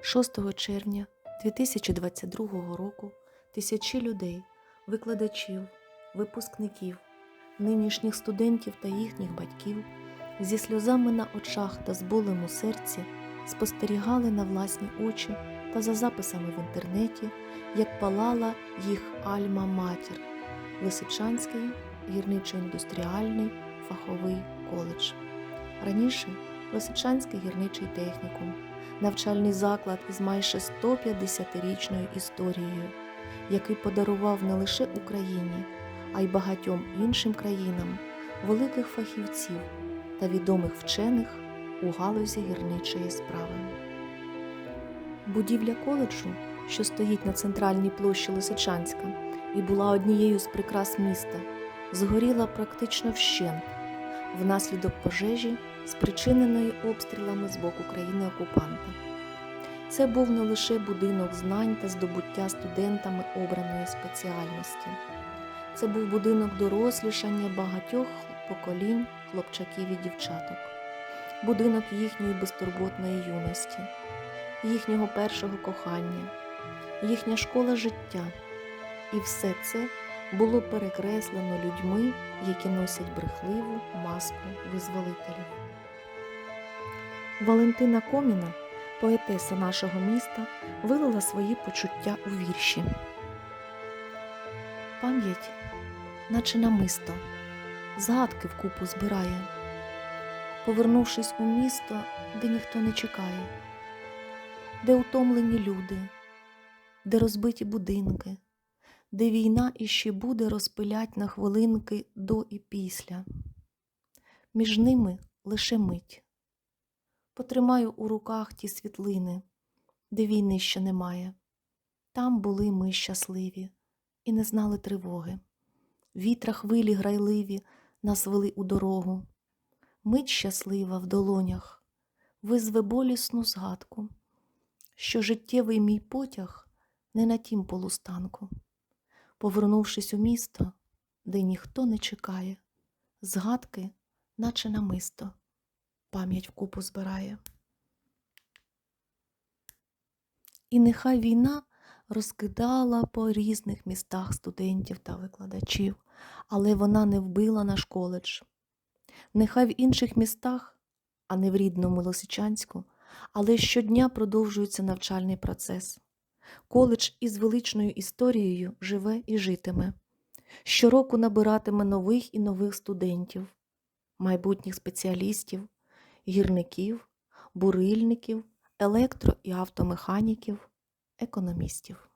6 червня 2022 року тисячі людей, викладачів, випускників, нинішніх студентів та їхніх батьків зі сльозами на очах та з болем у серці спостерігали на власні очі та за записами в інтернеті, як палала їх Альма-Матір Лисичанський гірничо-індустріальний фаховий коледж. Раніше Лисичанський гірничий технікум, навчальний заклад із майже 150-річною історією, який подарував не лише Україні, а й багатьом іншим країнам великих фахівців та відомих вчених у галузі гірничої справи. Будівля коледжу, що стоїть на центральній площі Лисичанська і була однією з прикрас міста, згоріла практично вщент внаслідок пожежі, спричиненої обстрілами з боку країни окупанта. Це був не лише будинок знань та здобуття студентами обраної спеціальності. Це був будинок дорослішання багатьох поколінь хлопчаків і дівчаток, будинок їхньої безтурботної юності, їхнього першого кохання, їхня школа життя. І все це було перекреслено людьми, які носять брехливу маску визволителів. Валентина Коміна, поетеса нашого міста, вилила свої почуття у вірші. Пам'ять, наче намисто, згадки вкупу збирає, повернувшись у місто, де ніхто не чекає, де утомлені люди, де розбиті будинки де війна іще буде розпилять на хвилинки до і після. Між ними лише мить. Потримаю у руках ті світлини, де війни ще немає. Там були ми щасливі і не знали тривоги. Вітра хвилі грайливі нас вели у дорогу. Мить щаслива в долонях, визве болісну згадку, що життєвий мій потяг не на тім полустанку повернувшись у місто, де ніхто не чекає, згадки, наче намисто, пам'ять вкупу збирає. І нехай війна розкидала по різних містах студентів та викладачів, але вона не вбила наш коледж. Нехай в інших містах, а не в рідному Лисичанську, але щодня продовжується навчальний процес. Коледж із величною історією живе і житиме. Щороку набиратиме нових і нових студентів, майбутніх спеціалістів, гірників, бурильників, електро і автомеханіків, економістів.